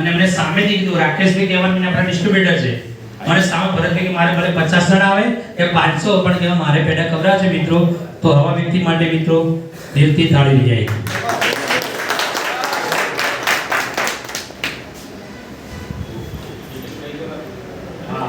અને એમને સામેથી કીધું રાકેશભાઈ કહેવાનું આપણા ડિસ્ટ્રીબ્યુટર છે મને સામે ફરજ કે મારે ભલે પચાસ જણ આવે કે પાંચસો પણ કે મારે પેડા ખબરા છે મિત્રો તો હવા વ્યક્તિ માટે મિત્રો દિલથી થાળી લઈ જાય હા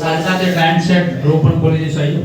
સાંજના જે ટાઈમ છે ડ્રો પણ ખોલી જશે